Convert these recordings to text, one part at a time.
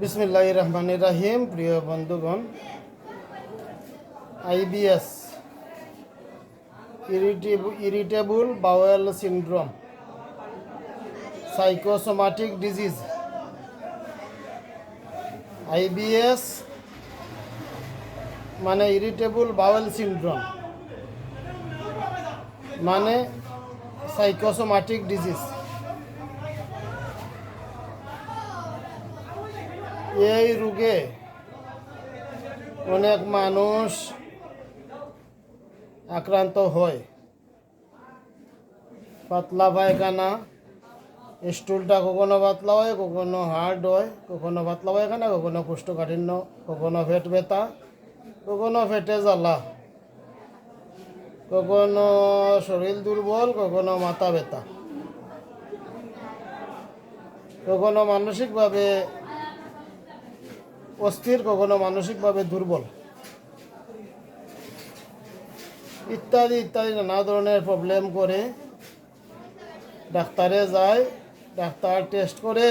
বিসমিল্লাহ রহমান রাহিম প্রিয় বন্ধুগণ, IBS irritable bowel syndrome, psychosomatic disease, IBS মানে ইরিটেবল বাওয়েল সিন্ড্রোম মানে সাইকোসোমাটিক ডিজিজ। এই রোগে অনেক মানুষ আক্রান্ত হয়। পাতলা পায়খানা, স্টুলটা কখনো পাতলা হয়, কখনো হার্ড হয়, কখনো পাতলা পায়খানা, কখনো কোষ্ঠকাঠিন্য, কখনো পেট ব্যথা, কখনো পেটে জ্বালা, কখনো শরীর দুর্বল, কখনো মাথা ব্যথা। কখনো মানসিকভাবে অস্থির, কখনো মানসিকভাবে দুর্বল। ইত্যাদি ইত্যাদি, নানা ধরনের প্রবলেম করে। ডাক্তারে যায়, ডাক্তার টেস্ট করে।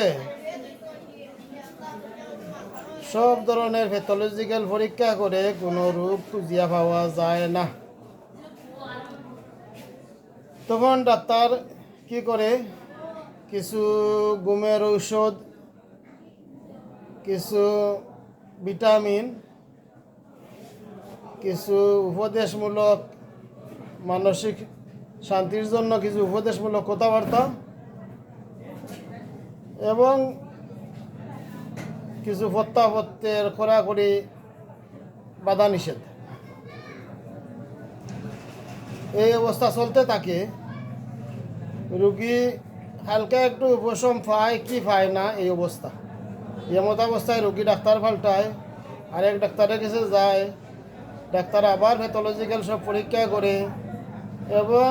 সব ধরনের প্যাথোলজিক্যাল পরীক্ষা করে, কোনো রোগ খুঁজিয়া পাওয়া যায় না। তখন ডাক্তার কি করে? কিছু ঘুমের ঔষধ, কিছু ভিটামিন, কিছু উপদেশমূলক মানসিক শান্তির জন্য কিছু উপদেশমূলক কথাবার্তা এবং কিছু প্রত্যাপত্তের কড়াকড়ি বাধা নিষেধ এই অবস্থা চলতে থাকে। রুগী হালকা একটু উপশম পায়, কি পায় না, এই অবস্থা। এমত অবস্থায় রুগী ডাক্তার পাল্টায়, আরেক ডাক্তারের কাছে যায়, ডাক্তার আবার প্যাথোলজিক্যাল সব পরীক্ষা করে এবং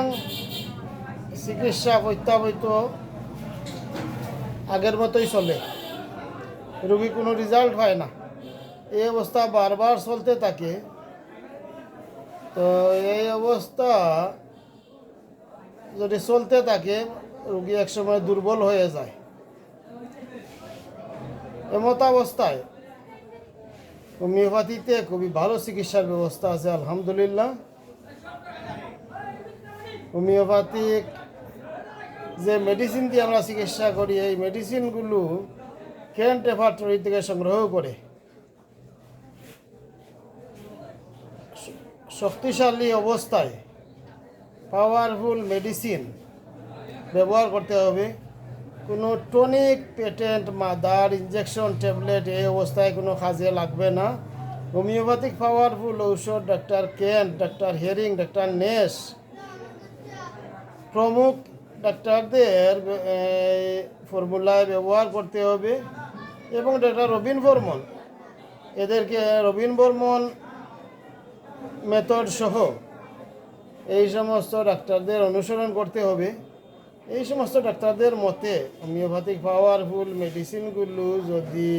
চিকিৎসা প্রত্যাবৃত আগের মতোই চলে। রুগী কোনো রেজাল্ট হয় না। এই অবস্থা বারবার চলতে থাকে। তো এই অবস্থা যদি চলতে থাকে, রুগী একসময় দুর্বল হয়ে যায়। এমত অবস্থায় হোমিওপ্যাথিতে খুবই ভালো চিকিৎসার ব্যবস্থা আছে, আলহামদুলিল্লাহ। হোমিওপ্যাথিক যে মেডিসিন দিয়ে আমরা চিকিৎসা করি, এই মেডিসিনগুলো কেন্ট রেফার্টরি থেকে সংগ্রহ করে। শক্তিশালী অবস্থায় পাওয়ারফুল মেডিসিন ব্যবহার করতে হবে। কোনো tonic patent mother injection tablet এই অবস্থায় কোনো কাজে লাগবে না। হোমিওপ্যাথিক পাওয়ারফুল ঔষধ doctor Kent doctor Hering doctor Nash প্রমুখ ডাক্তারদের ফর্মুলায় ব্যবহার করতে হবে এবং ডাক্তার রবীন বর্মন, এদেরকে রবীন বর্মন মেথড সহ এই সমস্ত ডাক্তারদের অনুসরণ করতে হবে। এই সমস্ত ডাক্তারদের মতে হোমিওপ্যাথিক পাওয়ারফুল মেডিসিনগুলো যদি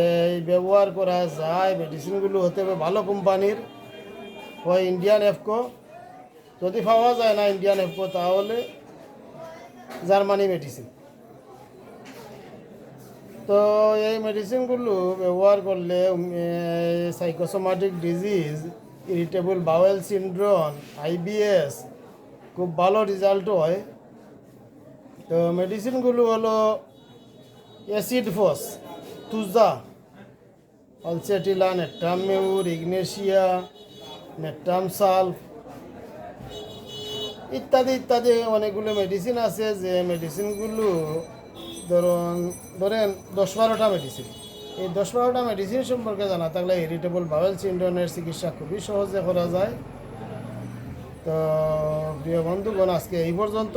এই ব্যবহার করা যায় মেডিসিনগুলো হতে হবে ভালো কোম্পানির। হয় ইন্ডিয়ান এফকো যদি পাওয়া যায় না ইন্ডিয়ান এফকো তাহলে জার্মানি মেডিসিন তো এই মেডিসিনগুলো ব্যবহার করলে psychosomatic disease irritable bowel syndrome IBS খুব ভালো রেজাল্ট হয়। তো মেডিসিনগুলো হলো acid phos thuja pulsatilla natrum mur ignatia natrum sulph ইত্যাদি ইত্যাদি অনেকগুলো মেডিসিন আছে যে মেডিসিনগুলো ধরুন, ধরেন দশ বারোটা মেডিসিন এই দশ বারোটা মেডিসিন সম্পর্কে জানা থাকলে ইরিটেবল বাওয়েল সিন্ড্রোমের চিকিৎসা খুবই সহজে করা যায়। তো প্রিয় বন্ধুগণ, আজকে এই পর্যন্ত।